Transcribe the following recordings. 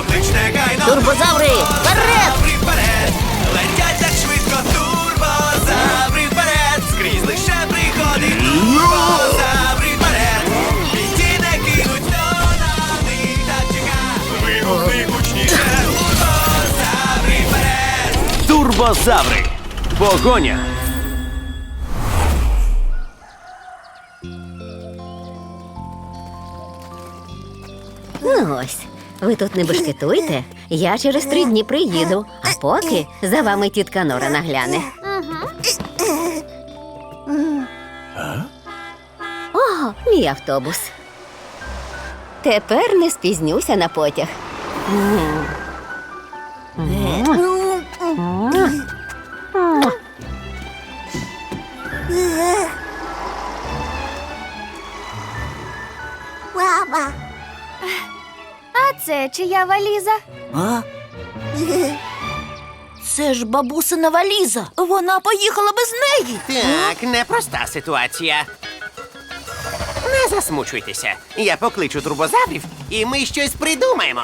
Турбозаври! Вперед! Вперед! Летять так швидко, турбозаври вперед! Скрізь лише пригоди, турбозаври вперед! Бійці не кинуть, хто на них так чека! Вигукни гучніше, турбозаври вперед! Турбозаври. Погоня. Ну ось, ви тут не бешкетуйте. Я через три дні приїду, а поки за вами тітка Нора нагляне. О, мій автобус. Тепер не спізнюся на потяг. А це чия валіза? А? Це ж бабусина валіза. Вона поїхала без неї. Так, непроста ситуація. Не засмучуйтеся. Я покличу турбозаврів, і ми щось придумаємо.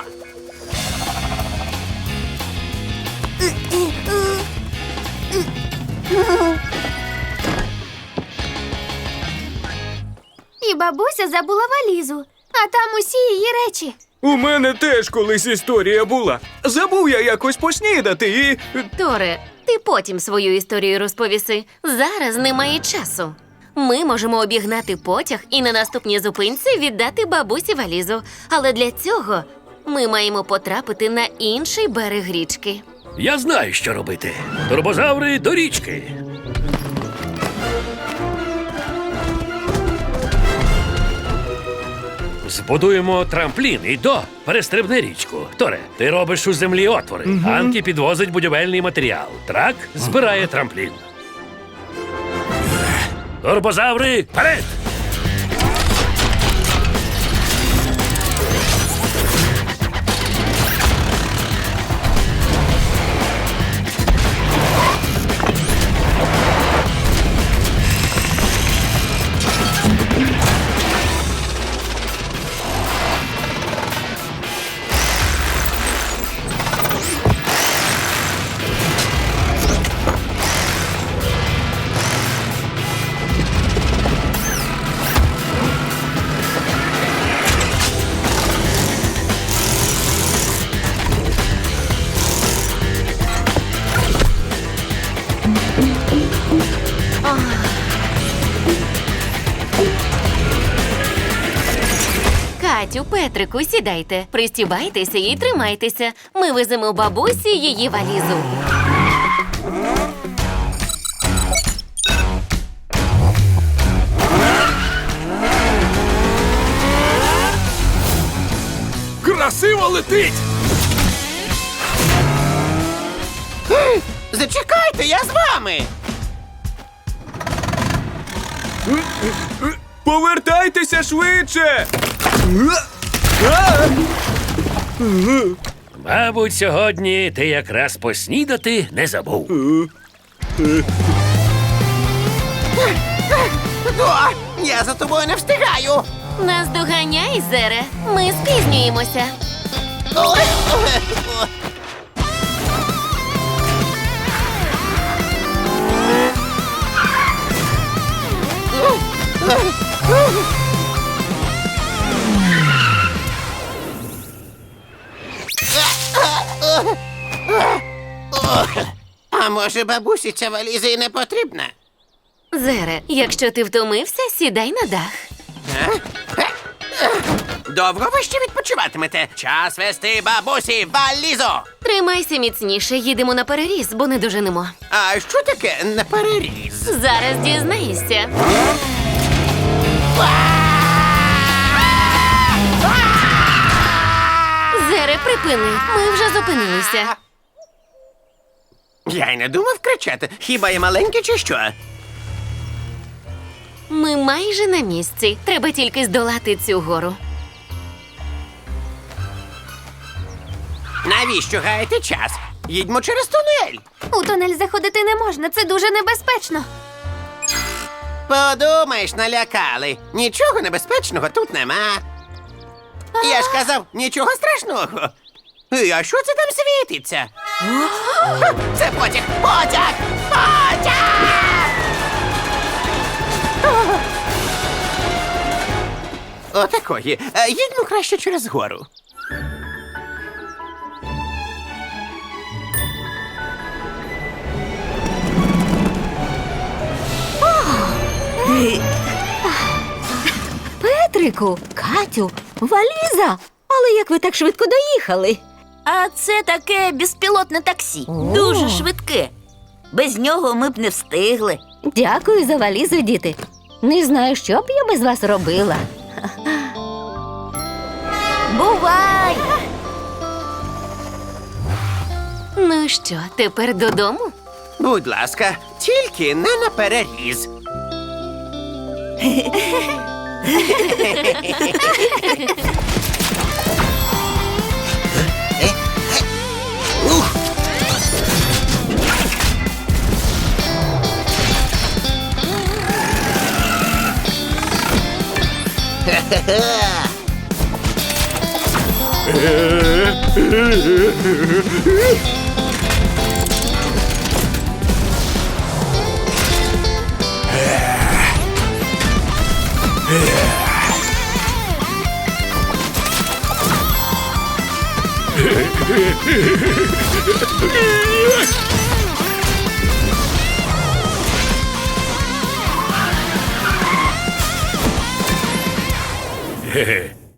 І бабуся забула валізу, а там усі її речі. У мене теж колись історія була. Забув я якось поснідати і. Торе, ти потім свою історію розповіси. Зараз немає часу. Ми можемо обігнати потяг і на наступній зупинці віддати бабусі валізу. Але для цього ми маємо потрапити на інший берег річки. Я знаю, що робити. Турбозаври до річки. Збудуємо трамплін і до перестрибни річку. Торе, ти робиш у землі отвори. Анкі підвозить будівельний матеріал. Трак збирає трамплін. Турбозаври вперед! Катю, Петрику, сідайте, пристібайтеся і тримайтеся. Ми веземо бабусі її валізу. Красиво летить! Зачекайте, я з вами. Повертайтеся швидше! Мабуть, сьогодні ти якраз поснідати не забув. О, я за тобою не встигаю. Нас доганяй, Зере. Ми спізнюємося. Ой, ой, ой. А може, бабусі ця валіза і не потрібна? Зере, якщо ти втомився, сідай на дах. Довго ви ще відпочиватимете? Час вести бабусі валізо! Тримайся міцніше, їдемо на переріз, бо не доженемо. А що таке на переріз? Зараз дізнаєшся. Припини, ми вже зупинилися. Я й не думав кричати. Хіба я маленький чи що? Ми майже на місці. Треба тільки здолати цю гору. Навіщо гаяти час? Їдьмо через тунель. У тунель заходити не можна, це дуже небезпечно. Подумаєш, налякали. Нічого небезпечного тут нема. Я ж казав, нічого страшного. Ей, а що це там світиться? Це потяг! Потяг! Потяг! Отакої. Е, Їдьмо краще через гору. Петрику, Катю, валіза. Але як ви так швидко доїхали? А це таке безпілотне таксі. Дуже швидке. Без нього ми б не встигли. Дякую за валізу, діти. Не знаю, що б я без вас робила. Бувай! Ну що, тепер додому? Будь ласка, тільки не на переріз. Yeah. Hehehe.